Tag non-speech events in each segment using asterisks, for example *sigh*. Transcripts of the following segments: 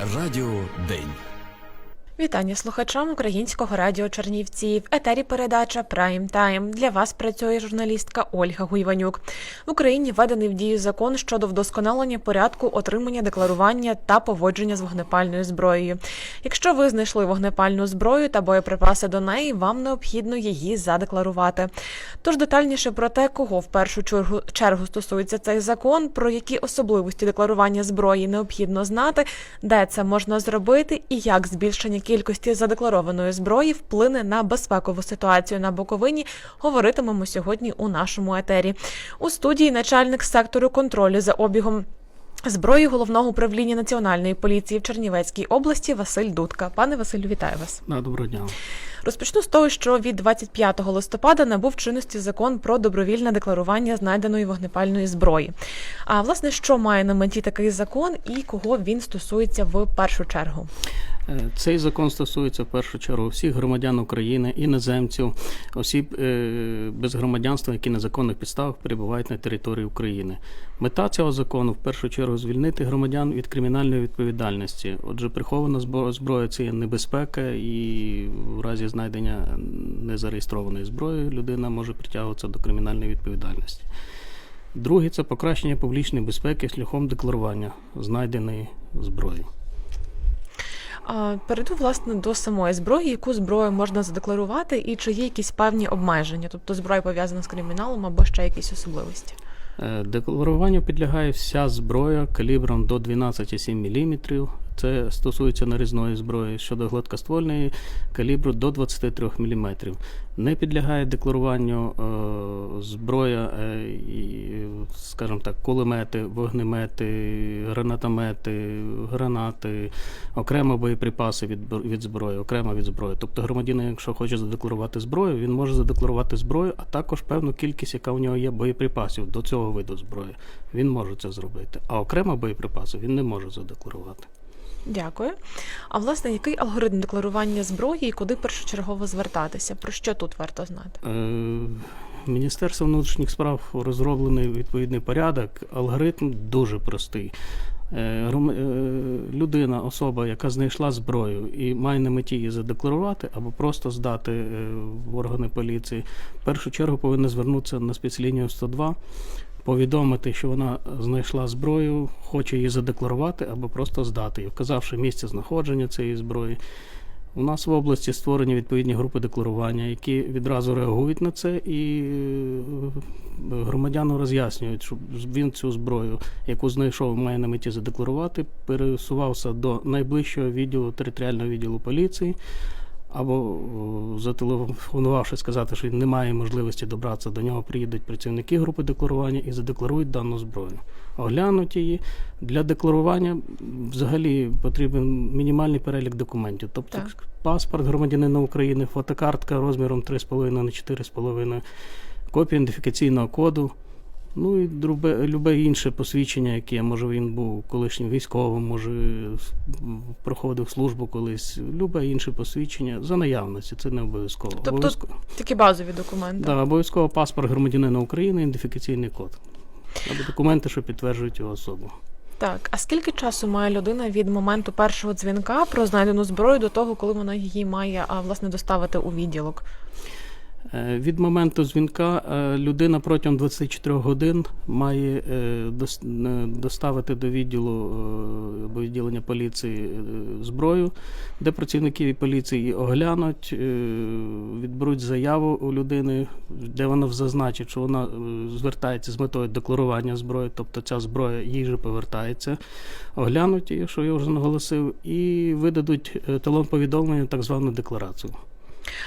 Радіо День. Вітання слухачам українського радіо Чернівці. В етері передача Прайм Тайм. Для вас працює журналістка Ольга Гуйванюк. В Україні введений в дію закон щодо вдосконалення порядку отримання, декларування та поводження з вогнепальною зброєю. Якщо ви знайшли вогнепальну зброю та боєприпаси до неї, вам необхідно її задекларувати. Тож детальніше про те, кого в першу чергу, стосується цей закон, про які особливості декларування зброї необхідно знати, де це можна зробити і як збільшення кількості задекларованої зброї вплине на безпекову ситуацію на Буковині, говоритимемо сьогодні у нашому етері. У студії начальник сектору контролю за обігом. Зброї головного управління національної поліції в Чернівецькій області Василь Дудка. Пане Василю, вітаю вас. Да, доброго дня. Розпочну з того, що від 25 листопада набув чинності закон про добровільне декларування знайденої вогнепальної зброї. А власне, що має на меті такий закон і кого він стосується в першу чергу? Е, Цей закон стосується в першу чергу всіх громадян України, іноземців, осіб е, без громадянства, які на законних підставах перебувають на території України. Мета цього закону в першу чергу звільнити громадян від кримінальної відповідальності. Отже, прихована збро- зброя це є небезпека, і в разі знайдення незареєстрованої зброї людина може притягуватися до кримінальної відповідальності. Друге це покращення публічної безпеки шляхом декларування знайденої зброї. Перейду власне до самої зброї, яку зброю можна задекларувати, і чи є якісь певні обмеження, тобто зброя пов'язана з криміналом або ще якісь особливості. Е, Декларуванню підлягає вся зброя калібром до 12,7 мм. Це стосується нарізної зброї щодо гладкоствольної калібру до 23 мм. Не підлягає декларуванню е, зброя, е, скажімо так, кулемети, вогнемети, гранатомети, гранати, окремо боєприпаси від, від зброї, окремо від зброї. Тобто громадянин, якщо хоче задекларувати зброю, він може задекларувати зброю, а також певну кількість, яка у нього є боєприпасів до цього виду зброї. Він може це зробити. А окремо боєприпаси він не може задекларувати. Дякую. А власне, який алгоритм декларування зброї і куди першочергово звертатися? Про що тут варто знати? Е, Міністерством внутрішніх справ розроблений відповідний порядок. Алгоритм дуже простий. Е, е, Людина, особа, яка знайшла зброю і має на меті її задекларувати або просто здати в органи поліції, в першу чергу повинна звернутися на спецлінію 102, повідомити, що вона знайшла зброю, хоче її задекларувати або просто здати, її, вказавши місце знаходження цієї зброї. У нас в області створені відповідні групи декларування, які відразу реагують на це і е, громадяну роз'яснюють, щоб він цю зброю, яку знайшов, має на меті задекларувати, пересувався до найближчого відділу територіального відділу поліції. Або зателефонувавши сказати, що він не має можливості добратися до нього, приїдуть працівники групи декларування і задекларують дану зброю. Оглянуть її. Для декларування взагалі потрібен мінімальний перелік документів. Тобто Так. паспорт громадянина України, фотокартка розміром 3,5 на 4,5, копія ідентифікаційного коду. Ну і любе, любе інше посвідчення, яке може він був колишнім військовим, може проходив службу колись. Любе інше посвідчення за наявності, це не обов'язково. Тобто Обов'язково, Такі базові документи. да, обов'язково паспорт громадянина України, ідентифікаційний код. Або документи, що підтверджують його особу. Так, а скільки часу має людина від моменту першого дзвінка про знайдену зброю до того, коли вона її має а, власне доставити у відділок? Е, Від моменту дзвінка е, людина протягом 24 годин має е, дос- доставити до відділу або відділення поліції зброю, де працівники поліції її оглянуть, відберуть заяву у людини, де вона зазначить, що вона звертається з метою декларування зброї, тобто ця зброя їй же повертається, оглянуть, її, що я вже наголосив, і видадуть талон повідомлення, так звану декларацію.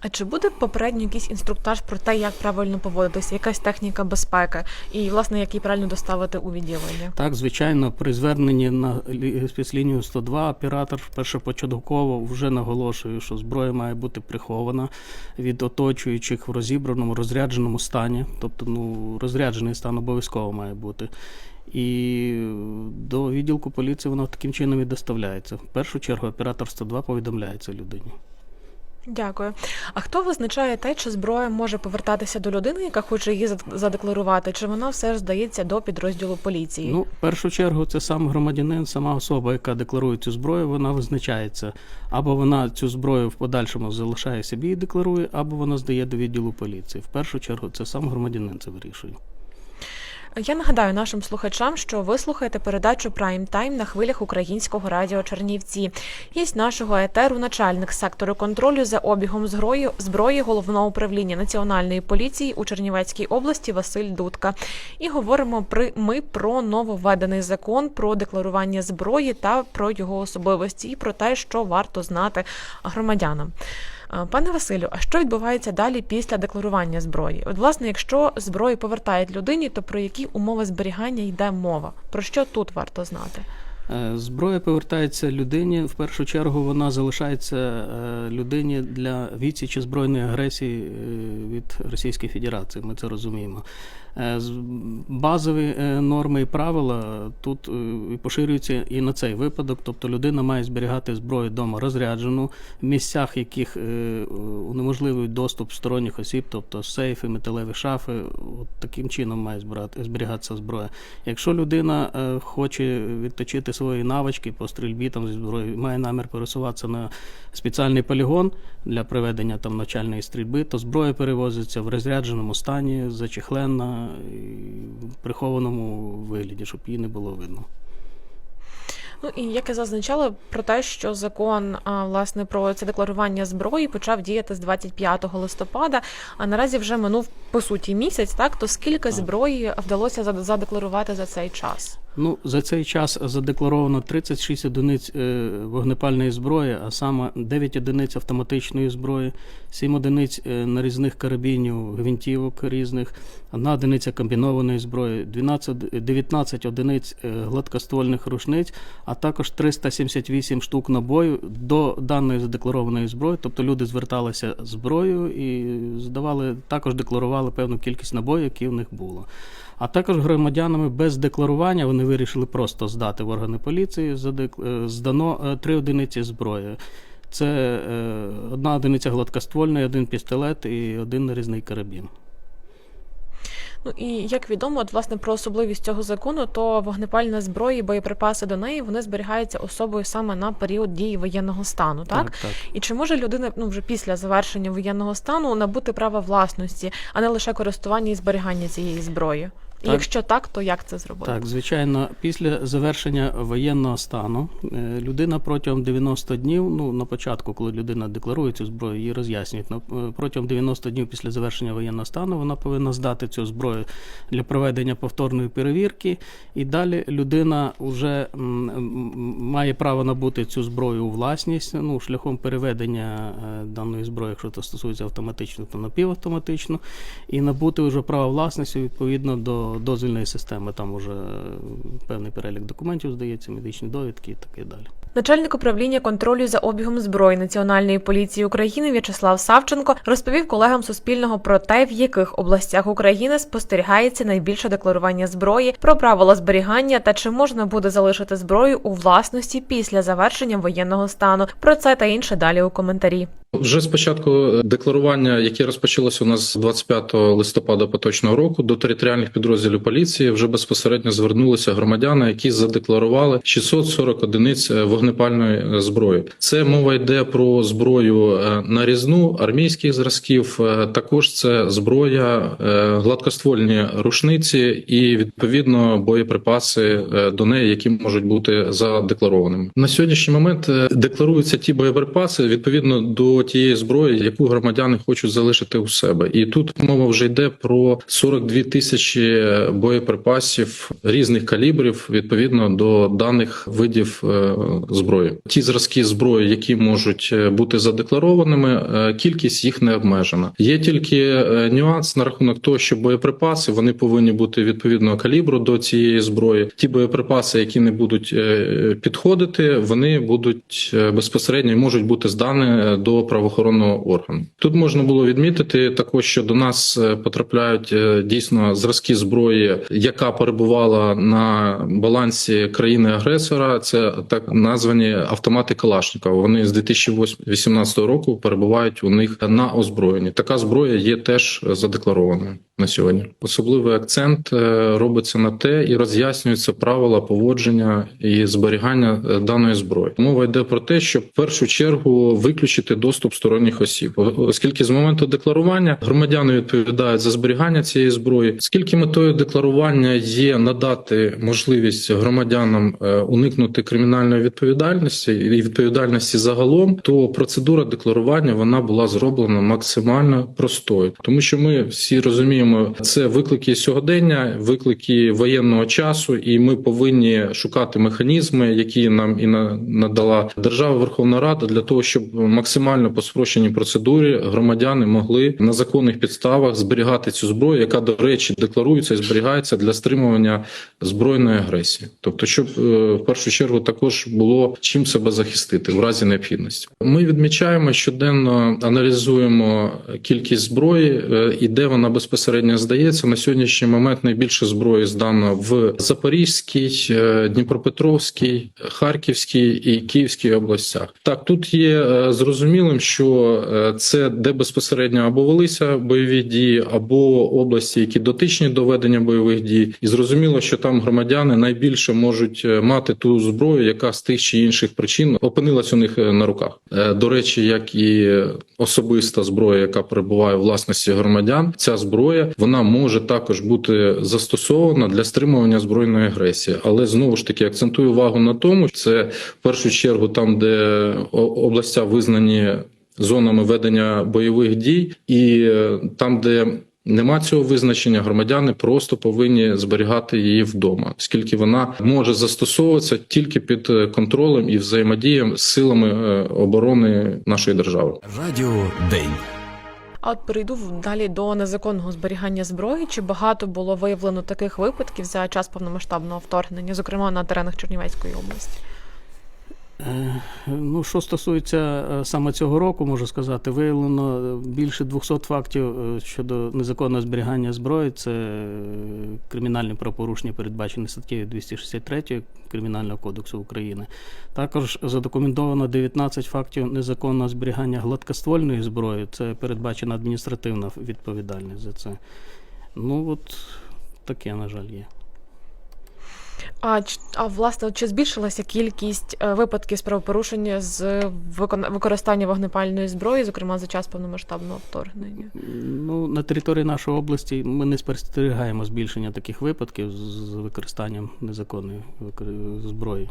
А чи буде попередньо якийсь інструктаж про те, як правильно поводитися, якась техніка безпеки, і власне як її правильно доставити у відділення? Так, звичайно, при зверненні на лі- спецлінію 102 оператор першопочатково вже наголошує, що зброя має бути прихована від оточуючих в розібраному, розрядженому стані. Тобто, ну, розряджений стан обов'язково має бути. І до відділку поліції вона таким чином і доставляється. В першу чергу оператор 102 повідомляється людині. Дякую. А хто визначає те, чи зброя може повертатися до людини, яка хоче її задекларувати, чи вона все ж здається до підрозділу поліції? Ну, в першу чергу, це сам громадянин, сама особа, яка декларує цю зброю, вона визначається. Або вона цю зброю в подальшому залишає собі і декларує, або вона здає до відділу поліції. В першу чергу, це сам громадянин це вирішує. Я нагадаю нашим слухачам, що ви слухаєте передачу Прайм Тайм на хвилях українського радіо Чернівці. Гість нашого етеру, начальник сектору контролю за обігом зброї, зброї головного управління національної поліції у Чернівецькій області Василь Дудка. І говоримо при ми про нововведений закон про декларування зброї та про його особливості, і про те, що варто знати громадянам. Пане Василю, а що відбувається далі після декларування зброї? От, власне, якщо зброю повертають людині, то про які умови зберігання йде мова? Про що тут варто знати? Е, Зброя повертається людині. В першу чергу вона залишається е, людині для відсічі збройної агресії е, від Російської Федерації. Ми це розуміємо. Е, Базові е, норми і правила тут е, поширюються і на цей випадок. Тобто людина має зберігати зброю вдома розряджену в місцях, яких унеможливують доступ сторонніх осіб, тобто сейфи, металеві шафи. От таким чином має зберігатися зброя. Якщо людина хоче відточити свої навички по стрільбі там зі зброєю, має намір пересуватися на спеціальний полігон для проведення там навчальної стрільби, то зброя перевозиться в розрядженому стані, зачехлена прихованому вигляді, щоб її не було видно. Ну і як я зазначала про те, що закон а, власне про це декларування зброї почав діяти з 25 листопада, а наразі вже минув по суті місяць. Так то скільки Так. зброї вдалося задекларувати за цей час? Ну, за цей час задекларовано 36 одиниць е, вогнепальної зброї, а саме 9 одиниць автоматичної зброї, 7 одиниць е, нарізних карабінів, гвинтівок різних, одна одиниця комбінованої зброї, 12, 19 одиниць е, гладкоствольних рушниць, а також 378 штук набою до даної задекларованої зброї. Тобто люди зверталися зброєю і здавали, також декларували певну кількість набоїв, які в них було. А також громадянами без декларування вони вирішили просто здати в органи поліції. е, Здано е, три одиниці зброї. Це е, одна одиниця гладкоствольної, один пістолет і один нарізний карабін. Ну і як відомо, от власне про особливість цього закону, то вогнепальна зброя і боєприпаси до неї вони зберігаються особою саме на період дії воєнного стану, так? так. І чи може людина ну вже після завершення воєнного стану набути права власності, а не лише користування і зберігання цієї зброї? Так. якщо так, то як це зробити? Так, звичайно, після завершення воєнного стану е, людина протягом 90 днів, ну на початку, коли людина декларує цю зброю, її роз'яснюють. е, Протягом 90 днів після завершення воєнного стану вона повинна здати цю зброю для проведення повторної перевірки, і далі людина вже має право набути цю зброю у власність ну, шляхом переведення е, даної зброї, якщо це стосується автоматично, то напівавтоматично, і набути вже право власності відповідно до дозвільної системи. Там вже е, певний перелік документів здається, медичні довідки і таке далі. Начальник управління контролю за обігом зброї Національної поліції України В'ячеслав Савченко розповів колегам Суспільного про те, в яких областях України спостерігається найбільше декларування зброї, про правила зберігання та чи можна буде залишити зброю у власності після завершення воєнного стану. Про це та інше далі у коментарі. Вже з початку декларування, яке розпочалося у нас 25 листопада поточного року, до територіальних підрозділів поліції вже безпосередньо звернулися громадяни, які задекларували 640 одиниць е, вогнепальної зброї. Це мова йде про зброю е, нарізну армійських зразків. е, Також це зброя, е, гладкоствольні рушниці і відповідно боєприпаси е, до неї, які можуть бути задекларованими. На сьогоднішній момент е, декларуються ті боєприпаси відповідно до тієї зброї, яку громадяни хочуть залишити у себе. І тут мова вже йде про 42 тисячі боєприпасів різних калібрів відповідно до даних видів е, зброї. Ті зразки зброї, які можуть е, бути задекларованими, е, кількість їх не обмежена. Є тільки нюанс на рахунок того, що боєприпаси вони повинні бути відповідного калібру до цієї зброї. Ті боєприпаси, які не будуть підходити, вони будуть безпосередньо можуть бути здані до правоохоронного органу. Тут можна було відмітити також, що до нас е, потрапляють е, дійсно зразки зброї, яка перебувала на балансі країни-агресора. Це так названі автомати Калашникова. Вони з 2018 року перебувають у них на озброєнні. Така зброя є теж задекларованою на сьогодні. Особливий акцент е, робиться на те і роз'яснюються правила поводження і зберігання е, даної зброї. Мова йде про те, щоб в першу чергу виключити доступ сторонніх осіб, оскільки з моменту декларування громадяни відповідають за зберігання цієї зброї. Скільки метою декларування є надати можливість громадянам е, уникнути кримінальної відповідальності і відповідальності загалом, то процедура декларування вона була зроблена максимально простою, тому що ми всі розуміємо, це виклики сьогодення, виклики воєнного часу, і ми повинні шукати механізми, які нам і на- надала держава Верховна Рада для того, щоб максимально по спрощеній процедурі громадяни могли на законних підставах зберігати цю зброю, яка до речі декларується і зберігається для стримування збройної агресії, тобто, щоб е, в першу чергу також було чим себе захистити в разі необхідності. Ми відмічаємо щоденно, аналізуємо кількість зброї е, і де вона безпосередньо здається. На сьогоднішній момент найбільше зброї здано в Запорізькій, е, Дніпропетровській, Харківській і Київській областях. Так, тут є е, зрозумілим, що е, це де безпосередньо або велися бойові дії, або області, які дотичні до ведення бойових дій, і зрозуміло, що там громадяни найбільше можуть мати ту зброю, яка з тих чи інших причин опинилась у них на руках. До речі, як і особиста зброя, яка перебуває у власності громадян, ця зброя вона може також бути застосована для стримування збройної агресії, але знову ж таки акцентую увагу на тому, що це в першу чергу там, де областя визнані зонами ведення бойових дій, і е, там, де Нема цього визначення, громадяни просто повинні зберігати її вдома, оскільки вона може застосовуватися тільки під е, контролем і взаємодієм з силами е, оборони нашої держави. Радіо День. А от перейду далі до незаконного зберігання зброї. Чи багато було виявлено таких випадків за час повномасштабного вторгнення, зокрема на теренах Чернівецької області? Е, Ну, що стосується е, саме цього року, можу сказати, виявлено е, більше 200 фактів щодо незаконного зберігання зброї. Це кримінальне правопорушення, передбачене статтею 263 Кримінального кодексу України. Також задокументовано 19 фактів незаконного зберігання гладкоствольної зброї. Це передбачена адміністративна відповідальність за це. Ну, от таке, на жаль, є. А, а власне, чи збільшилася кількість е, випадків з правопорушення з використання вогнепальної зброї, зокрема за час повномасштабного вторгнення? Ну, на території нашої області ми не спостерігаємо збільшення таких випадків з використанням незаконної зброї.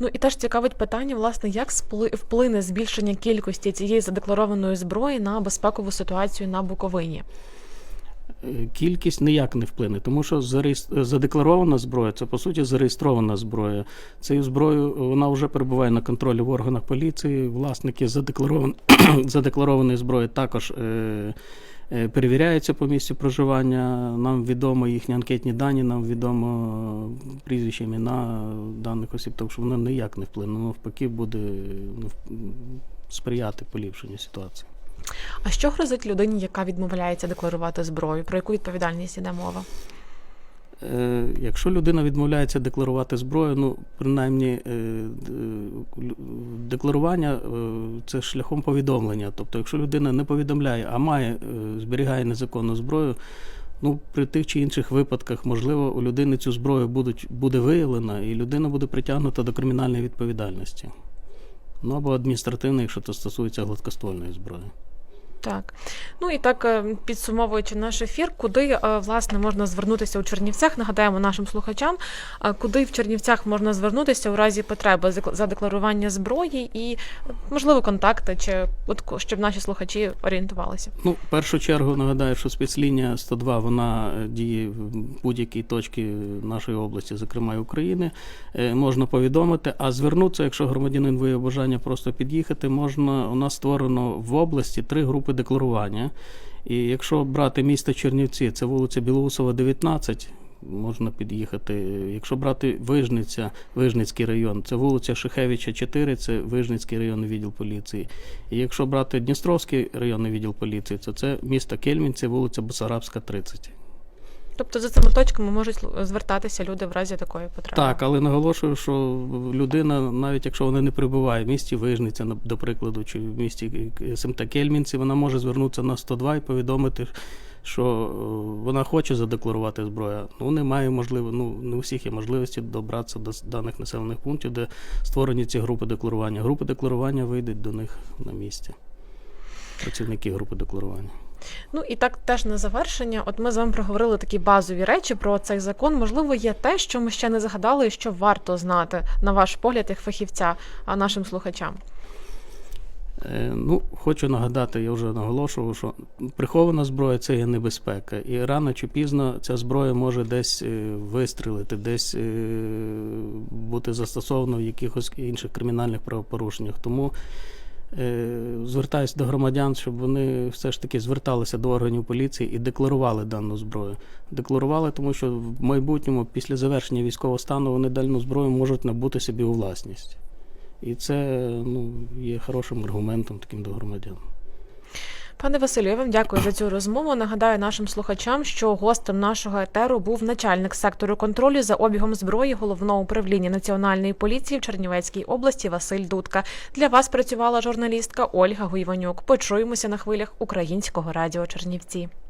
Ну і теж цікавить питання, власне, як вплине збільшення кількості цієї задекларованої зброї на безпекову ситуацію на Буковині? Е, Кількість ніяк не вплине, тому що задекларована зброя це по суті зареєстрована зброя. Цією зброєю вона вже перебуває на контролі в органах поліції. Власники задекларованої, *clears throat* задекларованої зброї також е, е, перевіряються по місцю проживання. Нам відомо їхні анкетні дані, нам відомо е, прізвища, імена даних осіб, тому що воно ніяк не вплине. Навпаки, буде ну, сприяти поліпшенню ситуації. А що грозить людині, яка відмовляється декларувати зброю? Про яку відповідальність йде мова? Е, Якщо людина відмовляється декларувати зброю, ну принаймні е, лю- декларування е, це шляхом повідомлення. Тобто, якщо людина не повідомляє, а має е, зберігає незаконну зброю, ну при тих чи інших випадках, можливо, у людини цю зброю будуть буде виявлена, і людина буде притягнута до кримінальної відповідальності. Ну або адміністративної, якщо це стосується гладкоствольної зброї. Так. Ну і так, е, підсумовуючи наш ефір, куди е, власне можна звернутися у Чернівцях? Нагадаємо нашим слухачам, куди в Чернівцях можна звернутися у разі потреби за декларування зброї і, можливо, контакти, чи от щоб наші слухачі орієнтувалися. Ну, в першу чергу нагадаю, що спецлінія 102 вона е, діє в будь-якій точці нашої області, зокрема і України. Можна повідомити, а звернутися, якщо громадянин виявив бажання просто під'їхати, можна. У нас створено в області три групи декларування. І якщо брати місто Чернівці, це вулиця Білоусова, 19. можна під'їхати. Якщо брати Вижниця, Вижницький район, це вулиця Шихевича 4, це Вижницький районний відділ поліції. І якщо брати Дністровський районний відділ поліції, то це місто Кельмін, це вулиця Басарабська, 30. Тобто за цими точками можуть звертатися люди в разі такої потреби. Так, але наголошую, що людина, навіть якщо вона не перебуває в місті Вижниця, до прикладу, чи в місті СМТ Кельмінці, вона може звернутися на 102 і повідомити, що е, вона хоче задекларувати зброю. Ну, немає можливо, ну не у всіх є можливості добратися до даних населених пунктів, де створені ці групи декларування. Групи декларування вийдуть до них на місці. Працівники групи декларування. Ну і так теж на завершення. От ми з вами проговорили такі базові речі про цей закон. Можливо, є те, що ми ще не згадали, і що варто знати на ваш погляд, як фахівця, а нашим слухачам. Е, Ну, хочу нагадати, я вже наголошував, що прихована зброя це є небезпека. І рано чи пізно ця зброя може десь е, вистрілити, десь е, бути застосована в якихось інших кримінальних правопорушеннях. Тому звертаюся до громадян, щоб вони все ж таки зверталися до органів поліції і декларували дану зброю. Декларували, тому що в майбутньому, після завершення військового стану, вони дану зброю можуть набути собі у власність. І це ну, є хорошим аргументом таким до громадян. Пане Василю, я вам дякую за цю розмову. Нагадаю нашим слухачам, що гостем нашого етеру був начальник сектору контролю за обігом зброї головного управління національної поліції в Чернівецькій області Василь Дудка. Для вас працювала журналістка Ольга Гуйванюк. Почуємося на хвилях українського радіо Чернівці.